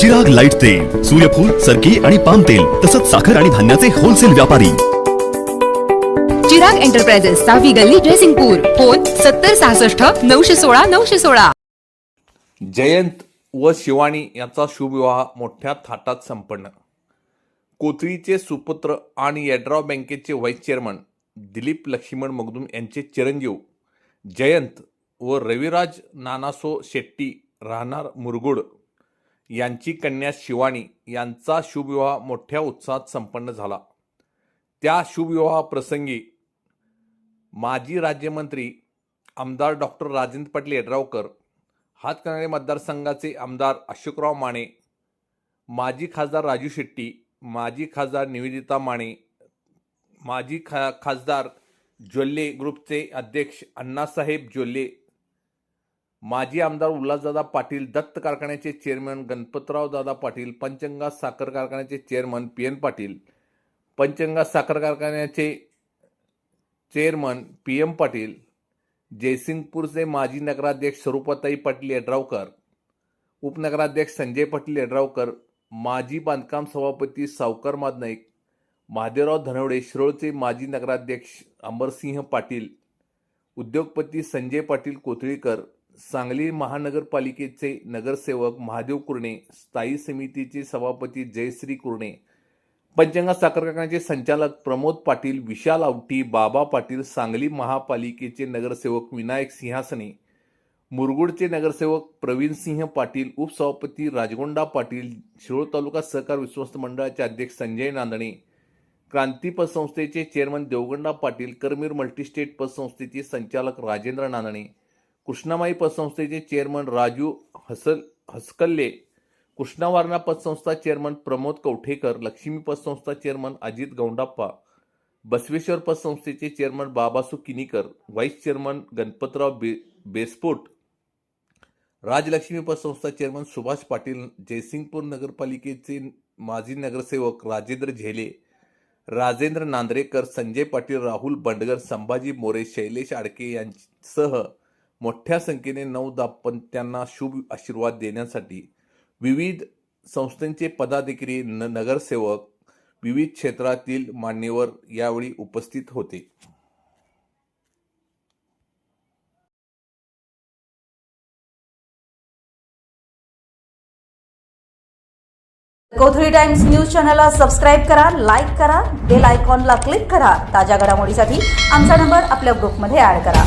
Chirag light तेल सूर्यफूल सरकी आणि पाम तेल तसंच साखर आणि धान्याचे होलसेल व्यापारी. चिराग एंटरप्राइजेस सहावी गल्ली जयसिंगपूर. फोन सत्तर सहासष्ट नऊशे सोळा नऊशे सोळा. जयंत व शिवानी यांचा शुभविवाह मोठ्या थाटात संपन्न. कोथळीचे सुपुत्र आणि यड्राव बँकेचे व्हाईस चेअरमन दिलीप लक्ष्मण मगदूम यांचे चिरंजीव. जयंत व रविराज नानासो शेट्टी राहणार मुरगुड यांची कन्या शिवानी यांचा शुभविवाह मोठ्या उत्साहात संपन्न झाला. त्या शुभविवाहाप्रसंगी माजी राज्यमंत्री आमदार डॉक्टर राजेंद्र पाटील यड्रावकर हातकणंगले मतदारसंघाचे आमदार अशोकराव माने माजी खासदार राजू शेट्टी माजी खासदार निवेदिता माने माजी खा खासदार ज्वल्ले ग्रुपचे अध्यक्ष अण्णासाहेब ज्वल्ले माजी आमदार उल्हासदादा पाटील दत्त कारखान्याचे चेअरमन गणपतराव दादा पाटील पंचंगा साखर कारखान्याचे chairman P N Patil Panchganga साखर कारखान्याचे चेअरमन पी एम पाटील जयसिंगपूरचे माजी नगराध्यक्ष स्वरूपाताई पाटील यड्रावकर उपनगराध्यक्ष संजय पाटील यड्रावकर माजी बांधकाम सभापती सावकर मादनाईक महादेवराव धनवडे शिरोळचे माजी नगराध्यक्ष अमरसिंह पाटील उद्योगपती संजय पाटील कोथळीकर सांगली महानगरपालिकेचे नगरसेवक महादेव कुर्णे स्थायी समितीचे सभापती जयश्री कुर्णे पंचंगा साखर कारखान्याचे संचालक प्रमोद पाटील विशाल आवटी बाबा पाटील सांगली महापालिकेचे नगरसेवक विनायक सिंहासने मुरगुडचे नगरसेवक प्रवीण सिंह पाटील उपसभापती राजगोंडा पाटील शिरोळ तालुका सहकार विश्वस्त मंडळाचे अध्यक्ष संजय नांदणे क्रांती पतसंस्थेचे चेअरमन देवगंडा पाटील करमीर मल्टीस्टेट पतसंस्थेचे संचालक राजेंद्र नांदणे कृष्णामाई पतसंस्थेचे चेअरमन राजू हसल हसकल्ले कृष्णावारणा पतसंस्था चेअरमन प्रमोद कवठेकर लक्ष्मी पतसंस्था chairman Ajit Goundappa Basaveshwar पतसंस्थेचे chairman Babasu Kinikar vice chairman Ganpatrao बे बेसपोट राजलक्ष्मी पतसंस्था चेअरमन सुभाष पाटील जयसिंगपूर नगरपालिकेचे माजी नगरसेवक राजेंद्र झेले राजेंद्र नांद्रेकर संजय पाटील राहुल बंडगर संभाजी मोरे शैलेश आडके यांसह मोठ्या संख्येने नऊ दाम्पत्यांना शुभ आशीर्वाद देण्यासाठी विविध संस्थांचे पदाधिकारी न नगरसेवक विविध क्षेत्रातील मान्यवर यावेळी उपस्थित होते. कोथळी टाइम्स न्यूज चॅनलला सबस्क्राईब करा लाईक करा बेल आयकॉनला क्लिक करा. ताज्या घडामोडीसाठी आमचा नंबर आपल्या ग्रुपमध्ये ऍड करा.